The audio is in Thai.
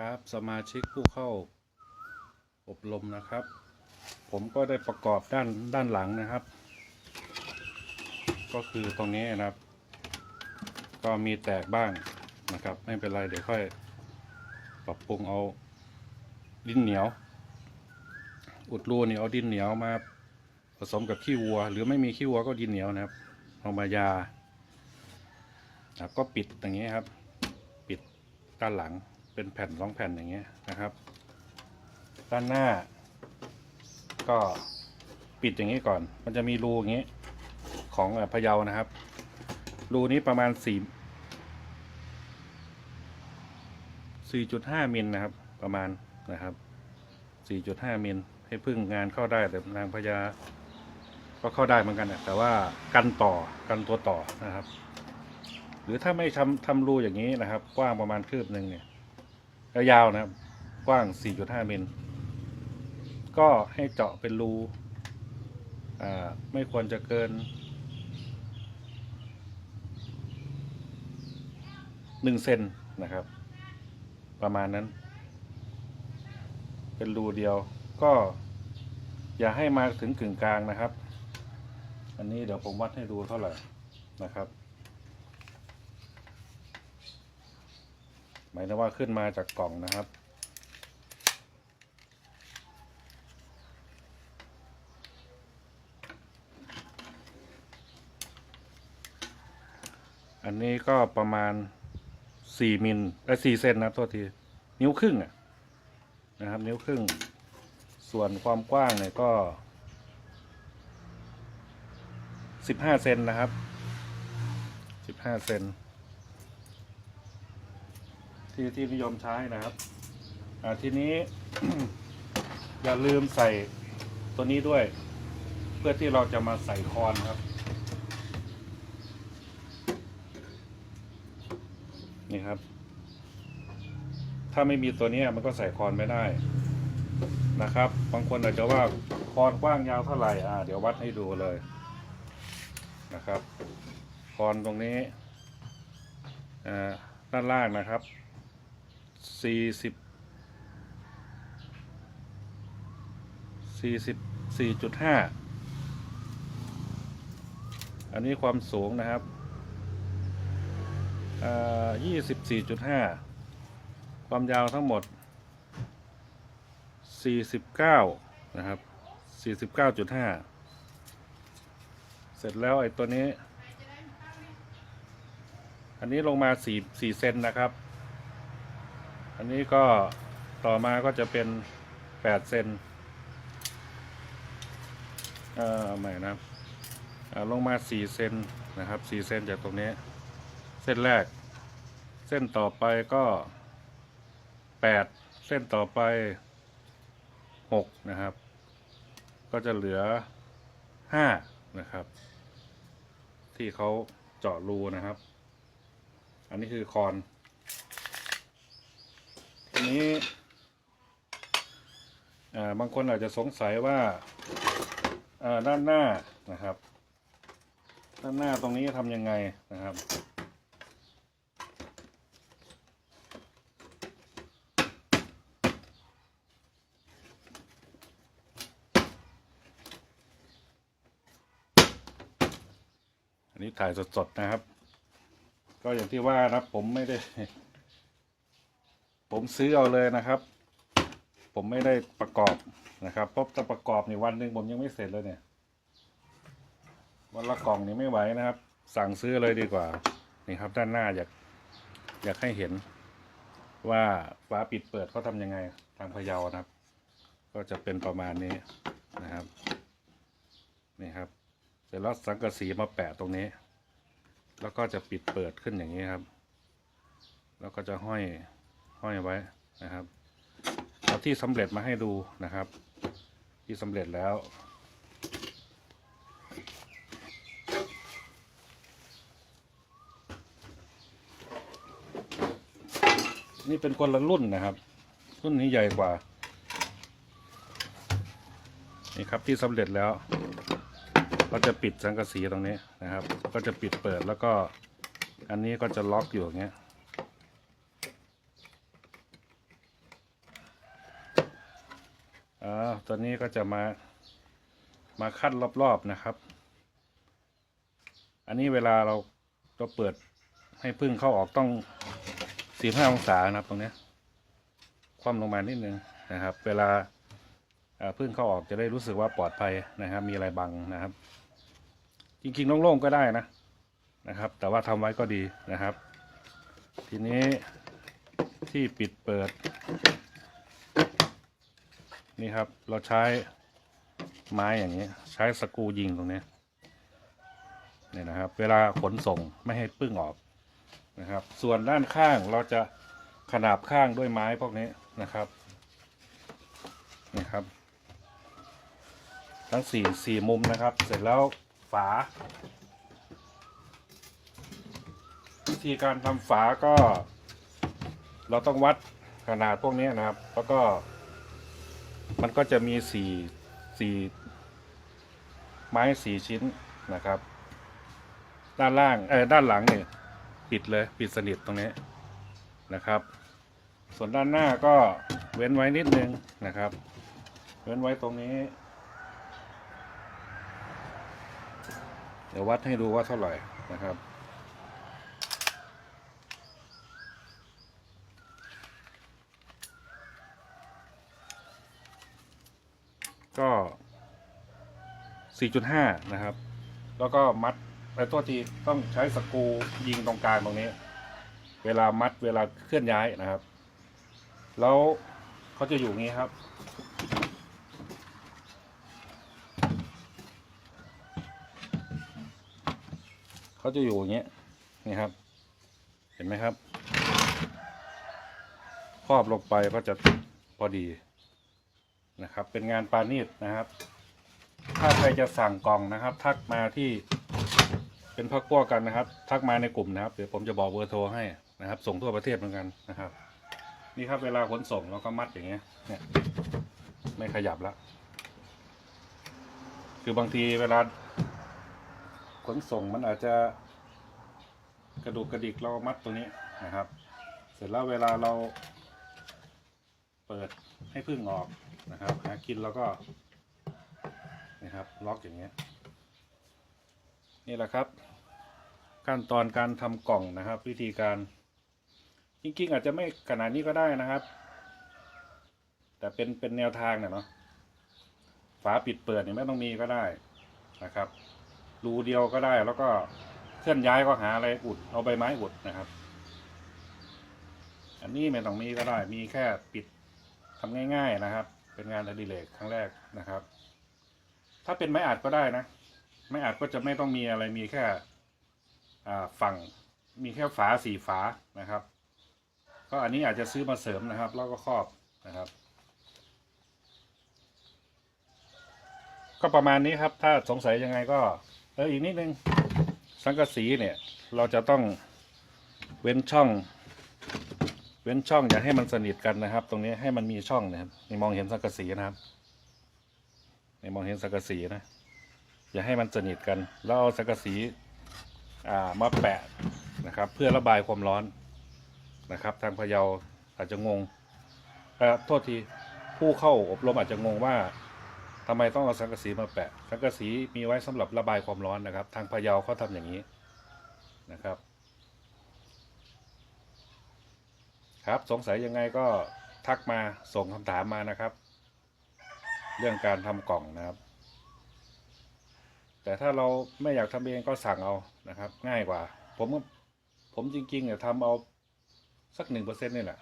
ครับ สมาชิกผู้เข้าอบรมนะครับ ผมก็ได้ประกอบด้านด้านหลังนะครับ ก็คือตรงนี้นะครับ ก็มีแตกบ้างนะครับ ไม่เป็นไรเดี๋ยวค่อยปรับปรุงเอาดินเหนียว อุดรูนี่เอาดินเหนียวมาผสมกับขี้วัว หรือไม่มีขี้วัวก็ดินเหนียวนะครับเอามายาครับก็ปิดอย่างนี้ครับ ปิดด้านหลัง เป็นแผ่นสองแผ่นอย่างเงี้ยนะครับ ด้านหน้า ก็ปิดอย่างนี้ก่อน มันจะมีรูอย่างนี้ของพะเยานะครับ รูนี้ประมาณสี่สี่จุดห้ามิลนะครับ ประมาณนะครับสี่จุดห้ามิลให้พึ่งงานเข้าได้แต่นางพญาก็เข้าได้เหมือนกันนะแต่ว่ากันต่อกันตัวต่อนะครับ หรือถ้าไม่ทำทำรูอย่างนี้นะครับ กว้างประมาณคืบหนึ่งเนี่ย ยาวๆนะครับ กว้าง 4.5 เมิลก็ให้เจาะเป็นรูอ่าไม่ควรจะเกิน 1 เซนนะครับ ประมาณนั้น เป็นรูเดียว ก็อย่าให้มาถึงกึ่งกลางนะครับ อันนี้เดี๋ยวผมวัดให้ดูเท่าไหร่นะครับ หมายถึงว่าขึ้นมาจากกล่องนะครับ อันนี้ก็ประมาณสี่มิลเอ้สี่เซนนะครับโทษที นิ้วครึ่งอะนะครับ นิ้วครึ่ง ส่วนความกว้างเนี่ยก็สิบห้าเซนนะครับสิบห้าเซน ที่ที่นิยมใช้นะครับอ่าทีนี้ อย่าลืมใส่ตัวนี้ด้วย เพื่อที่เราจะมาใส่คอนครับ นี่ครับ ถ้าไม่มีตัวนี้มันก็ใส่คอนไม่ได้นะครับ บางคนอาจจะว่าคอนกว้างยาวเท่าไหร่อ่าเดี๋ยววัดให้ดูเลยนะครับคอนตรงนี้อ่าด้านล่างนะครับ สี่สิบสี่สิบสี่จุดห้าอันนี้ความสูงนะครับยี่สิบสี่จุดห้าความยาวทั้งหมดสี่สิบเก้านะครับสี่สิบเก้าจุดห้าเสร็จแล้วไอ้ตัวนี้ อันนี้ลงมาสี่สี่เซนนะครับ อันนี้ก็ต่อมาก็จะเป็นแปดเซนเอ่อใหม่นะลงมาสี่เซนนะครับสี่เซนจากตรงนี้ เส้นแรก เส้นต่อไปก็แปดเส้นต่อไปหกนะครับ ก็จะเหลือห้านะครับ ที่เขาเจาะรูนะครับ อันนี้คือคอน นี้บางคนอาจจะสงสัยว่าด้านหน้านะครับ ด้านหน้าตรงนี้ทำยังไงนะครับอันนี้ถ่ายสดๆนะครับ ก็อย่างที่ว่านะผมไม่ได้ ผมซื้อเอาเลยนะครับ ผมไม่ได้ประกอบนะครับเพราะจะประกอบในวันหนึ่งผมยังไม่เสร็จเลยเนี่ย วันละกล่องนี่ไม่ไหวนะครับ สั่งซื้อเลยดีกว่า นี่ครับด้านหน้าอยากอยากให้เห็นว่าฝาปิดเปิดเขาทำยังไงทางพะเยานะครับ ก็จะเป็นประมาณนี้นะครับนี่ครับ เสร็จแล้วสังกะสีมาแปะตรงนี้ แล้วก็จะปิดเปิดขึ้นอย่างนี้ครับ แล้วก็จะห้อย ห้อยไว้นะครับเอาที่สำเร็จมาให้ดูนะครับ ที่สำเร็จแล้ว นี่เป็นคนละรุ่นนะครับ รุ่นนี้ใหญ่กว่า นี่ครับที่สำเร็จแล้วก็จะปิดสังกะสีตรงนี้นะครับ ก็จะปิดเปิดแล้วก็อันนี้ก็จะล็อกอยู่อย่างเงี้ย อ่า ตัวนี้ก็จะมามาขั้นรอบๆนะครับ อันนี้เวลาเราเราเปิดให้พึ่งเข้าออกต้องสีห้าองศานะครับตรงนี้คว่ำลงมานิดนึงนะครับ เวลาอ่าพึ่งเข้าออกจะได้รู้สึกว่าปลอดภัยนะครับ มีอะไรบังนะครับ จริงๆโล่งๆก็ได้นะนะครับ แต่ว่าทำไว้ก็ดีนะครับ ทีนี้ที่ปิดเปิด นี่ครับเราใช้ไม้อย่างนี้ ใช้สกูยิงตรงนี้เนี่ยนะครับ เวลาขนส่งไม่ให้ปึ้งออกนะครับ ส่วนด้านข้างเราจะขนาบข้างด้วยไม้พวกนี้นะครับนี่ครับ ทั้งสี่สี่มุมนะครับ เสร็จแล้วฝา วิธีการทำฝาก็ เราต้องวัดขนาดพวกนี้นะครับ แล้วก็ มันก็จะมีสี่สี่ไม้สี่ชิ้นนะครับ ด้านล่างเออด้านหลังเนี่ยปิดเลยปิดสนิทตรงนี้นะครับ ส่วนด้านหน้าก็เว้นไว้นิดนึงนะครับ เว้นไว้ตรงนี้ เดี๋ยววัดให้ดูว่าเท่าไหร่นะครับ ก็ 4.5 นะครับ แล้วก็มัดไปตัวทีต้องใช้สกูยิงตรงกลางตรงนี้ เวลามัดเวลาเคลื่อนย้ายนะครับ แล้วเขาจะอยู่งี้ครับ เขาจะอยู่อย่างเงี้ยนี่ครับ เห็นไหมครับครอบลงไปก็จะพอดีนะครับ เป็นงานปานีตนะครับ ถ้าใครจะสั่งกล่องนะครับ ทักมาที่เป็นพักพวกกันนะครับ ทักมาในกลุ่มนะครับเดี๋ยวผมจะบอกเบอร์โทรให้นะครับ ส่งทั่วประเทศเหมือนกันนะครับ นี่ครับเวลาขนส่งเราก็มัดอย่างเงี้ยเนี่ยไม่ขยับล้วคือบางทีเวลาขนส่งมันอาจจะกระดูกกระดิกเรามัดตรงนี้นะครับ เสร็จแล้วเวลาเราเปิดให้พึ่งออกนะครับหากินแล้วก็ นะครับ ล็อกอย่างเงี้ย นี่แหละครับ ขั้นตอนการทำกล่องนะครับ วิธีการ จริงๆ อาจจะไม่ขนาดนี้ก็ได้นะครับ แต่เป็นเป็นแนวทางเนี่ยเนาะฝาปิดเปิดเนี่ยไม่ต้องมีก็ได้นะครับรูเดียวก็ได้แล้วก็เคลื่อนย้ายก็หาอะไรอุดเอาใบไม้อุดนะครับ อันนี้ไม่ต้องมีก็ได้มีแค่ปิดทำง่าย ๆนะครับ เป็นงานอดิเรกครั้งแรกนะครับ ถ้าเป็นไม้อัดก็ได้นะ ไม้อัดก็จะไม่ต้องมีอะไรมีแค่ฝั่งมีแค่ฝาสี่ฝานะครับ ก็อันนี้อาจจะซื้อมาเสริมนะครับ แล้วก็ครอบนะครับ ก็ประมาณนี้ครับ ถ้าสงสัยยังไงก็เอออีกนิดนึงสังกะสีเนี่ย เราจะต้องเว้นช่อง เว้นช่องอย่าให้มันสนิทกันนะครับ ตรงนี้ให้มันมีช่องนะครับนี่มองเห็นสังกะสีนะครับ นี่มองเห็นสังกะสีนะ อย่าให้มันสนิทกัน แล้วเอาสังกะสีอ่ามาแปะนะครับ เพื่อระบายความร้อนนะครับ ทางพะเยาอาจจะงงเออโทษทีผู้เข้าอบรมอาจจะงงว่าทำไมต้องเอาสังกะสีมาแปะ สังกะสีมีไว้สำหรับระบายความร้อนนะครับ ทางพะเยาเขาทำอย่างนี้นะครับ ครับสงสัยยังไงก็ทักมาส่งคำถามมานะครับ เรื่องการทำกล่องนะครับ แต่ถ้าเราไม่อยากทำเองก็สั่งเอานะครับ ง่ายกว่า ผมก็ผมจริงๆเนี่ยทำเอาสักหนึ่งเปอร์เซ็นต์นี่แหละ